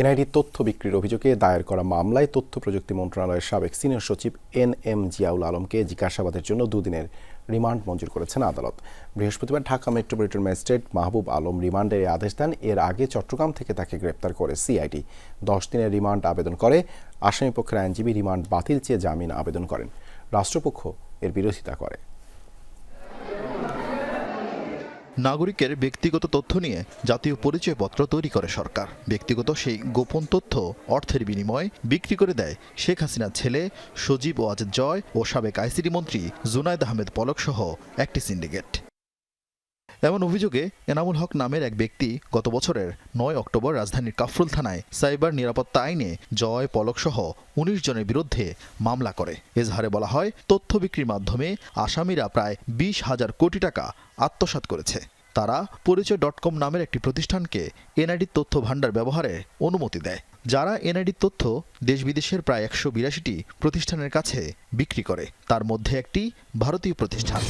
NID তথ্য বিক্রির অভিযোগে দায়ের করা মামলায় তথ্য প্রযুক্তি মন্ত্রণালয়ের সাবেক সিনিয়র সচিব এন এম জিয়াউল আলমকে জিজ্ঞাসাবাদের জন্য দুদিনের রিমান্ড মঞ্জুর করেছেন আদালত। বৃহস্পতিবার ঢাকা মেট্রোপলিটন ম্যাজিস্ট্রেট মাহবুব আলম রিমান্ডের আদেশ দেন। এর আগে চট্টগ্রাম থেকে তাকে গ্রেপ্তার করে সিআইডি। দশ দিনের রিমান্ড আবেদন করে। আসামিপক্ষের আইনজীবী রিমান্ড বাতিল চেয়ে জামিন আবেদন করেন। রাষ্ট্রপক্ষ এর বিরোধিতা করে। নাগরিকের ব্যক্তিগত তথ্য নিয়ে জাতীয় পরিচয়পত্র তৈরি করে সরকার। ব্যক্তিগত সেই গোপন তথ্য, অর্থের বিনিময়ে বিক্রি করে দেয় শেখ হাসিনার ছেলে সজীব ওয়াজ জয় ও সাবেক আইসিডি মন্ত্রী জুনায়দ আহমেদ পলক সহ একটি সিন্ডিকেট। এমন অভিযোগে এনামুল হক নামের এক ব্যক্তি গত বছরের নয় অক্টোবর রাজধানীর কাফরুল থানায় সাইবার নিরাপত্তা আইনে জয় পলক সহ উনিশ জনের বিরুদ্ধে মামলা করে। এজাহারে বলা হয়, তথ্য বিক্রির মাধ্যমে আসামিরা প্রায় বিশ হাজার কোটি টাকা আত্মসাৎ করেছে। তারা পরিচয় ডট কম নামের একটি প্রতিষ্ঠানকে এনআইডি তথ্য ভাণ্ডার ব্যবহারে অনুমতি দেয়। যারা এনআইডি তথ্য দেশ বিদেশের প্রায় একশো বিরাশিটি প্রতিষ্ঠানের কাছে বিক্রি করে, তার মধ্যে একটি ভারতীয় প্রতিষ্ঠান।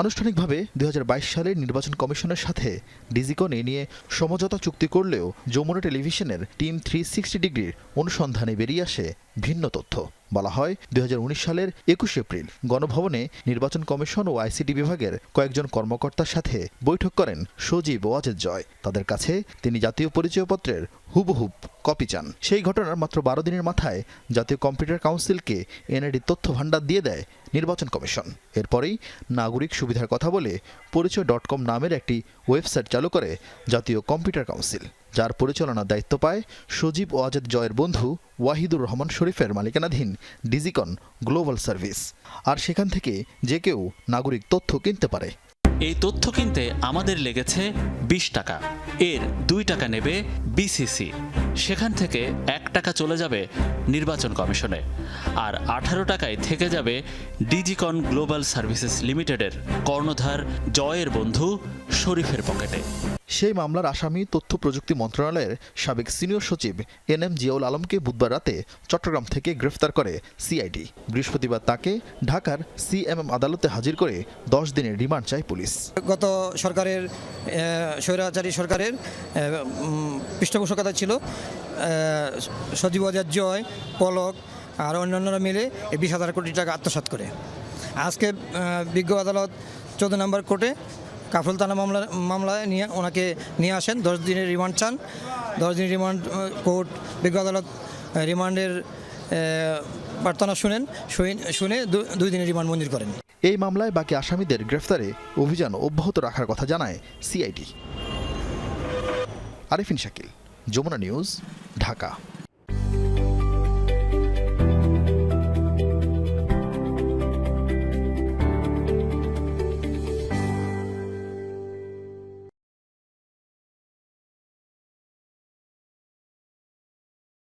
আনুষ্ঠানিকভাবে দু হাজার বাইশ সালের নির্বাচন কমিশনের সাথে ডিজিকন এ নিয়ে সমঝোতা চুক্তি করলেও যমুনা টেলিভিশনের টিম থ্রি সিক্সটি ডিগ্রির অনুসন্ধানে বেরিয়ে আসে ভিন্ন তথ্য। বলা হয়, দুই হাজার উনিশ সালের একুশ এপ্রিল গণভবনে নির্বাচন কমিশন ও আইসিটি বিভাগের কয়েকজন কর্মকর্তার সাথে বৈঠক করেন সজীব ওয়াজেদ জয়। তাদের কাছে তিনি জাতীয় পরিচয়পত্রের হুবহুব কপি চান। সেই ঘটনার মাত্র বারো দিনের মাথায় জাতীয় কম্পিউটার কাউন্সিলকে এনআইডি তথ্য ভাণ্ডার দিয়ে দেয় নির্বাচন কমিশন। এরপরেই নাগরিক সুবিধার কথা বলে পরিচয় ডট কম নামের একটি ওয়েবসাইট চালু করে জাতীয় কম্পিউটার কাউন্সিল। যার পরিচালনার দায়িত্ব পায় সজীব ওয়াজেদ জয়ের বন্ধু ওয়াহিদুর রহমান শরীফের মালিকানাধীন ডিজিকন গ্লোবাল সার্ভিস। আর সেখান থেকে যে কেউ নাগরিক তথ্য কিনতে পারে। এই তথ্য কিনতে আমাদের লেগেছে বিশ টাকা। এর দুই টাকা নেবে বিসিসি সেখান থেকে এক টাকা চলে যাবে নির্বাচন কমিশনে আর আঠারো টাকায় থেকে যাবে ডিজিকন গ্লোবাল সার্ভিসেস লিমিটেডের কর্ণধার জয়ের বন্ধু শরীফের পকেটে। সেই মামলার আসামি তথ্য প্রযুক্তি মন্ত্রণালয়ের সাবেক সিনিয়র সচিব এন এম জিয়াউল আলমকে বুধবার রাতে চট্টগ্রাম থেকে গ্রেফতার করে সিআইডি বৃহস্পতিবার তাকে ঢাকার সিএমএম আদালতে হাজির করে দশ দিনের রিমান্ড চায় পুলিশ। গত সরকারের স্বৈরাচারী সরকারের পৃষ্ঠপোষকতা ছিল সজীব আজাদ জয়, পলক আর অন্যান্যরা মিলে এই বিশ হাজার কোটি টাকা আত্মসাৎ করে। আজকে বিজ্ঞ আদালত চোদ্দ নম্বর কোর্টে কাফরুল থানা মামলা, মামলায় নিয়ে ওনাকে নিয়ে আসেন। দশ দিনের রিমান্ড চান। দশ দিনের রিমান্ড কোর্ট, বিজ্ঞ আদালত রিমান্ডের প্রার্থনা শুনেন শুনে- শুনে দুই দিনের রিমান্ড মঞ্জুর করেন। এই মামলায় বাকি আসামিদের গ্রেফতারে অভিযান অব্যাহত রাখার কথা জানায় সিআইডি। আরিফিন শাকিল যমুনা নিউজ ঢাকা।